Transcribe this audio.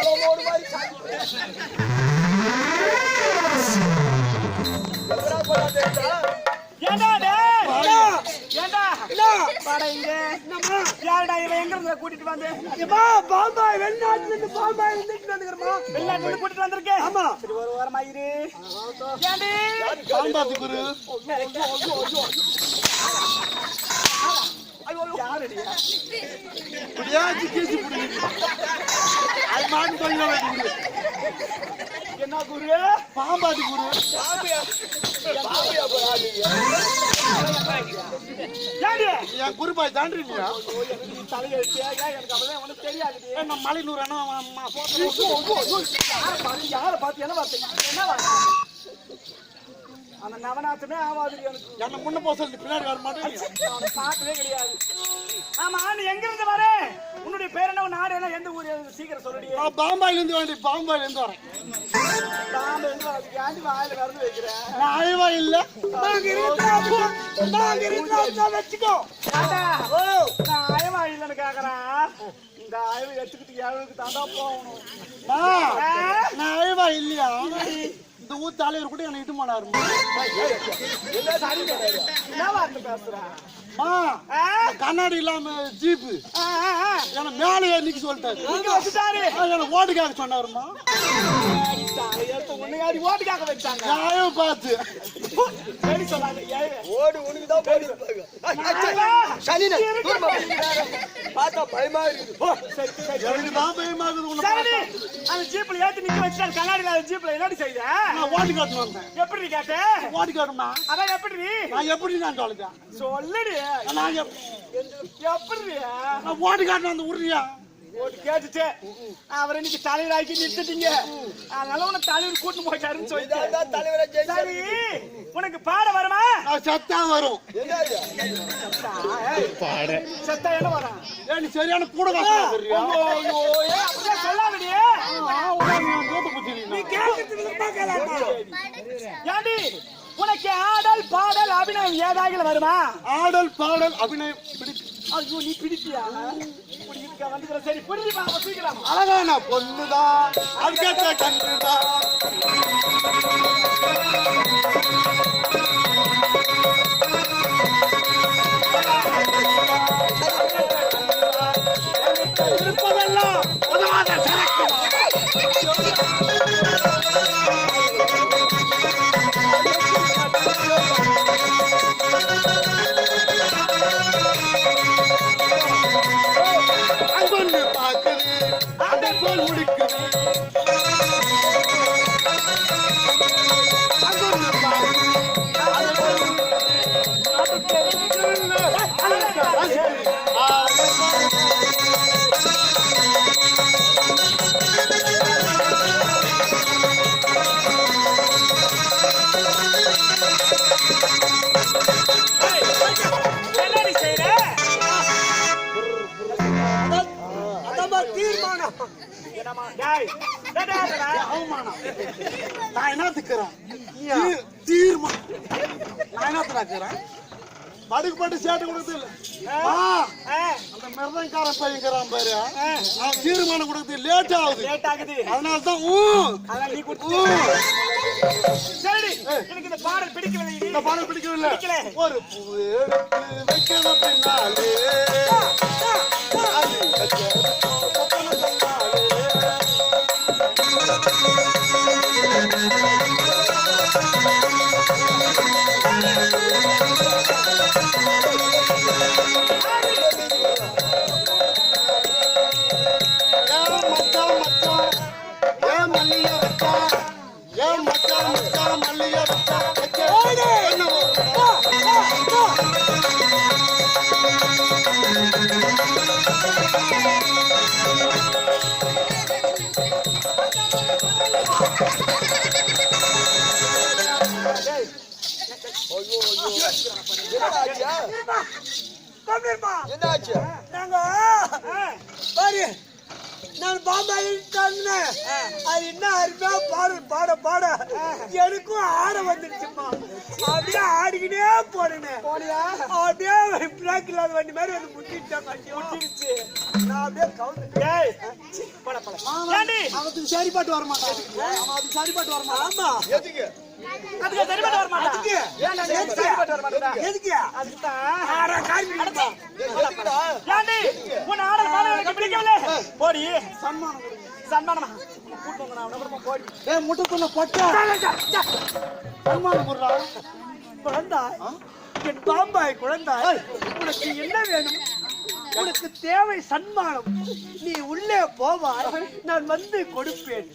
தூக்குடா மாதிரி யாருடா எங்க கூட்டிட்டு வந்து பாம்பாய் வெளிநாட்டுல இருந்து பாம்பாய் இருந்துட்டு வந்துக்கிறமா வெளிநாட்டுல இருந்து கூட்டிட்டு வந்திருக்கேன் ஆமா சரி ஒரு வாரமா இரு பாம்பாத்து குரு இப்படியா மாட்டு வைக்க என்ன குரு? பாம்பாத்து குரு. என் குருபாய் தாண்டி இல்லையா நீ தலையெழுத்து ஏன் எனக்கு அப்பதான் உனக்கு தெரியாதுடி நம்ம மலைநூறு யாரை பார்த்து என்ன வார்த்தை? அந்த நவநாத்தமே ஆவாதுடி எனக்கு. என்ன முன்ன போக சொல்லி பின்னாடி வர மாட்டேன் பார்த்ததே கிடையாது. ஆமா நீ எங்க இருந்து வர உன்னுடைய பேர் என்ன நாடு என்ன எந்த ஊர்? சீக்கிரம் சொல்லுடி நான் பாம்பாயில இருந்து வேண்டி பாம்பாயில இருந்து வரேன் நாம எங்க வரதுக்கு ஏன்டி வாயில வைக்கிறேன் இல்ல நாங்க நாங்க வச்சுக்கோ நான் இல்லைன்னு கேக்குறேன் இந்த அயவு எடுத்துக்கிட்டு ஏழுக்கு தாண்டா போகணும் நான் அழிவா இல்லையா இந்த ஊர் தலைவர் கூட என்னை இட்டு போனாரு என்ன பேசுறேன் கண்ணாடி இல்லாம ஜீப்பு. என்ன மேலே ஏறிக்கு சொல்லிட்டாரு. என்ன ஓட்டுக்காக சொன்னாருமா உன்னையாடி ஓட்டுக்காக வச்சாங்க. நியாயம் பார்த்து. சரி சொல்லாங்க ஓடு உனக்கு தான் போயிருப்பாங்க சனினே. பார்த்தா பயமா இருக்குது. எனக்கு தான் பயமாகுது உன்னை சரி. அந்த ஜீப்ல ஏத்தி நிக்க வச்சுட்டாரு கண்ணாடி இல்லாத ஜீப்ல என்னடி செய்த? நான் ஓட்டு காட்டு வந்தேன். எப்படி கேட்ட? ஓட்டு காட்டுமா அதான் எப்படி நான் எப்படி நான் சொல்லுதேன் சொல்லுடி. நான் எப்- எப்படி? நான் ஓட்டு காட்டு வந்து உருறியா ஓட்டு கேட்டுட்டு அவர் இன்னைக்கு தலைவர் ஆக்கி நிறுத்திட்டீங்க. அதனால உன தலைவர் கூட்டு போயிட்டாருன்னு சொல்லிட்டு. இதான் தலைவரை ஜெயிச்சா. சரி உனக்கு பாட வருமா? நான் செத்தா வரும். என்னது செத்தா என்ன வரும்? நீ சரியான கூட சொல்லாதடியே நீ. ஏண்டி உனக்கு ஆடல் பாடல் அபிநயம் ஏதாவது வருமா? ஆடல் பாடல் அபிநயம் பிடி ஐயோ நீ பிடிப்பியா அழகான பொண்ணுதான். அதுக்கேற்ற கன்றுதான். இருப்பதெல்லாம் போல் முடிக்குது அவமானம் நான் என்ன திக்கிறேன் தீ- தீர்மா நான் என்ன திக்கிறேன் படுக்கு பட்டு சேட்டு கொடுத்து இல்ல ஆ, ஆ, அந்த மிருதங்காரன் பையங்கிறான் பாரு நான் தீர்மானம் கொடுத்து லேட் ஆகுது லேட் ஆகுது அதனால தான் ஊ நீ ஊ. கொடுத்து சரி எனக்கு இந்த பாடல் பிடிக்கவில்லை இந்த பாடல் பிடிக்கவில்லை பிடிக்கல. ஒரு பூ எடுத்து வைக்கணும் பின்னாலே என்னடா ஆச்சு கம்மிருமா என்ன ஆச்சு நாங்க பாரு நான் பாம்பாய் சொன்னேன் அது என்ன அருமையா பாடு பாட பாட. எனக்கும் ஆட வந்துருச்சுமா. அப்படியே ஆடிக்கிட்டே போனேன். போனியா? அப்படியே பிளாக் இல்லாத வண்டி மாதிரி வந்து முட்டிட்டேன் முட்டிடுச்சு நான் அப்படியே கவுந்து போட போட. அவனுக்கு சரி பாட்டு சரி ஆமா. எதுக்கு? அதுக்கு சரிபட்டு வர மாட்டா. அதுக்கு? ஏன்டா சரிபட்டு வர மாட்டா எதுக்கு? அதுக்கு தான் ஆடா காரி அடச்சி. எதுக்குடா? ஏண்டி உன் ஆடல் பாடல் எனக்கு பிடிக்கவில்லை? போடி. சன்மானம் சன்மானமா? கூட்டு வந்து நான் அப்புறமா போடி. ஏய் முட்டத்துள்ள பொட்டா சன்மானம் கொடுறா? குழந்தாய் என் பாம்பாய் குழந்தாய் உனக்கு என்ன வேணும்? உனக்கு தேவை சன்மானம். நீ உள்ளே போவாய் நான் வந்து கொடுப்பேன்.